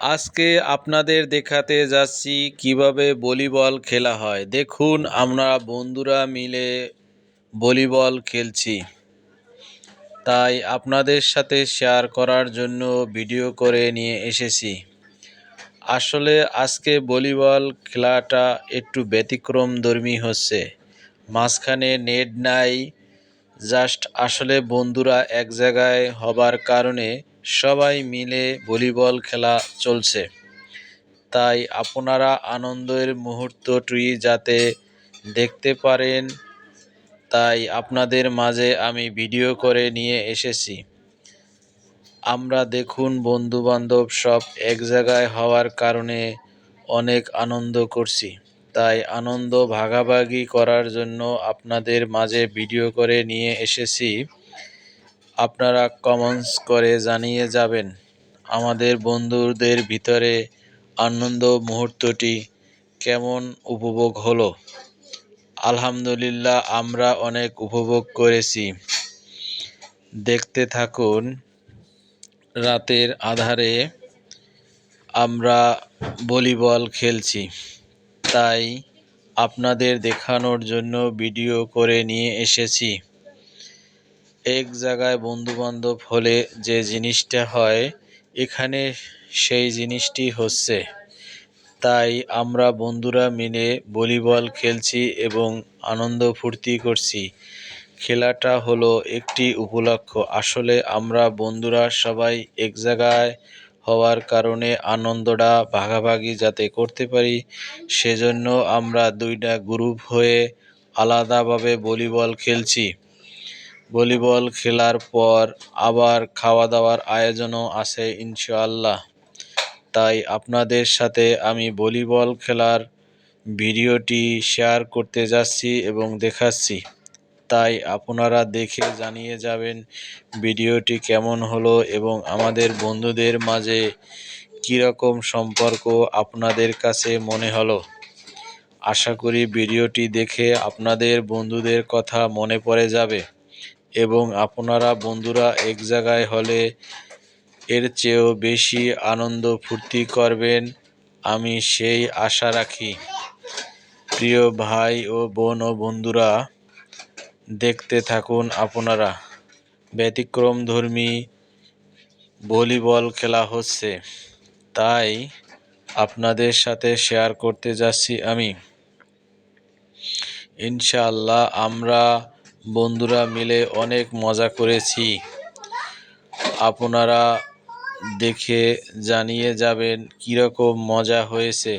আজকে আপনাদের দেখাতে যাচ্ছি কীভাবে ভলিবল খেলা হয়। দেখুন, আমরা বন্ধুরা মিলে ভলিবল খেলছি। তাই আপনাদের সাথে শেয়ার করার জন্য ভিডিও করে নিয়ে এসেছি। আসলে আজকে ভলিবল খেলাটা একটু ব্যতিক্রম ধর্মী হচ্ছে। মাঝখানে নেট নাই, জাস্ট আসলে বন্ধুরা এক জায়গায় হবার কারণে সবাই মিলে ভলিবল খেলা চলছে। তাই আপনারা আনন্দের মুহূর্তটি যাতে দেখতে পারেন, তাই আপনাদের মাঝে আমি ভিডিও করে নিয়ে এসেছি। আমরা দেখুন বন্ধু বান্ধব সব এক জায়গায় হওয়ার কারণে অনেক আনন্দ করছি। তাই আনন্দ ভাগাভাগি করার জন্য আপনাদের মাঝে ভিডিও করে নিয়ে এসেছি। আপনারা কমেন্টস করে জানিয়ে যাবেন। আমাদের বন্ধুদের ভিতরে আনন্দ মুহূর্তটি কেমন উপভোগ হলো? আলহামদুলিল্লাহ, আমরা অনেক উপভোগ করেছি। দেখতে থাকুন, রাতের আধারে আমরা ভলিবল খেলছি। তাই আপনাদের দেখানোর জন্য ভিডিও করে নিয়ে এসেছি। এক জায়গায় বন্ধুবান্ধব হলে যে জিনিসটা হয়, এখানে সেই জিনিসটি হচ্ছে। তাই আমরা বন্ধুরা মিলে ভলিবল খেলছি এবং আনন্দ ফুর্তি করছি। খেলাটা হলো একটি উপলক্ষ। আসলে আমরা বন্ধুরা সবাই এক জায়গায় হওয়ার কারণে আনন্দটা ভাগাভাগি যাতে করতে পারি, সেজন্য আমরা দুইটা গ্রুপ হয়ে আলাদাভাবে ভলিবল খেলছি। ভলিবল খেলার পর আবার খাওয়া দাওয়ার আয়োজনও আছে, ইনশাআল্লাহ। তাই আপনাদের সাথে আমি ভলিবল খেলার ভিডিওটি শেয়ার করতে যাচ্ছি এবং দেখাচ্ছি। তাই আপনারা দেখে জানিয়ে যাবেন ভিডিওটি কেমন হলো এবং আমাদের বন্ধুদের মাঝে কীরকম সম্পর্ক আপনাদের কাছে মনে হলো। আশা করি ভিডিওটি দেখে আপনাদের বন্ধুদের কথা মনে পড়ে যাবে। এবং আপনারা বন্ধুরা এক জায়গায় হলে এর চেয়েও বেশি আনন্দ ফুর্তি করবেন, আমি সেই আশা রাখি। প্রিয় ভাই ও বোন ও বন্ধুরা, দেখতে থাকুন আপনারা। ব্যতিক্রম ধর্মী ভলিবল খেলা হচ্ছে। তাই আপনাদের সাথে শেয়ার করতে যাচ্ছি আমি। ইনশাআল্লাহ আমরা বন্ধুরা মিলে অনেক মজা করেছি। আপনারা দেখে জানিয়ে যাবেন কীরকম মজা হয়েছে।